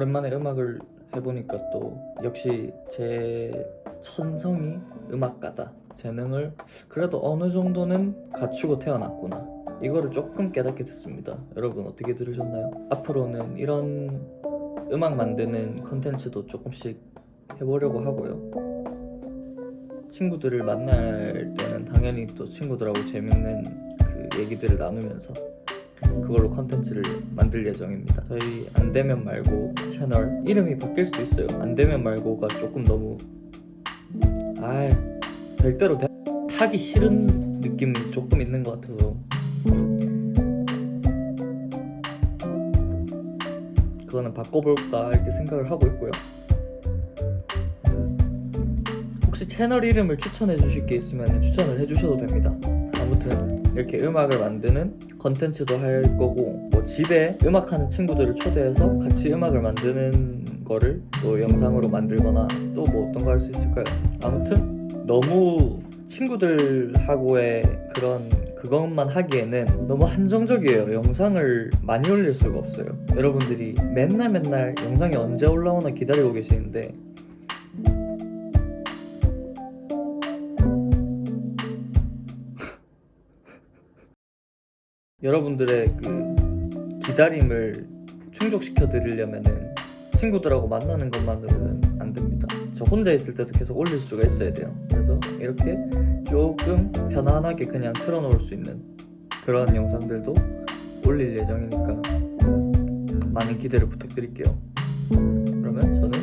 오랜만에 음악을 해보니까 또 역시 제 천성이 음악가다. 재능을 그래도 어느 정도는 갖추고 태어났구나. 이거를 조금 깨닫게 됐습니다. 여러분 어떻게 들으셨나요? 앞으로는 이런 음악 만드는 컨텐츠도 조금씩 해보려고 하고요. 친구들을 만날 때는 당연히 또 친구들하고 재밌는 그 얘기들을 나누면서 그걸로 컨텐츠를 만들 예정입니다. 저희 안 되면 말고 채널 이름이 바뀔 수도 있어요. 안 되면 말고가 조금 너무 아 절대로 대- 하기 싫은 느낌이 조금 있는 것 같아서 그거는 바꿔볼까 이렇게 생각을 하고 있고요. 혹시 채널 이름을 추천해 주실 게 있으면 추천을 해 주셔도 됩니다. 아무튼 이렇게 음악을 만드는 컨텐츠도 할 거고 뭐 집에 음악하는 친구들을 초대해서 같이 음악을 만드는 거를 또 영상으로 만들거나 또 뭐 어떤 거 할 수 있을까요? 아무튼 너무 친구들하고의 그런 그것만 하기에는 너무 한정적이에요. 영상을 많이 올릴 수가 없어요. 여러분들이 맨날 맨날 영상이 언제 올라오나 기다리고 계시는데 여러분들의 그 기다림을 충족시켜 드리려면은 친구들하고 만나는 것만으로는 안 됩니다. 저 혼자 있을 때도 계속 올릴 수가 있어야 돼요. 그래서 이렇게 조금 편안하게 그냥 틀어놓을 수 있는 그런 영상들도 올릴 예정이니까 많은 기대를 부탁드릴게요. 그러면 저는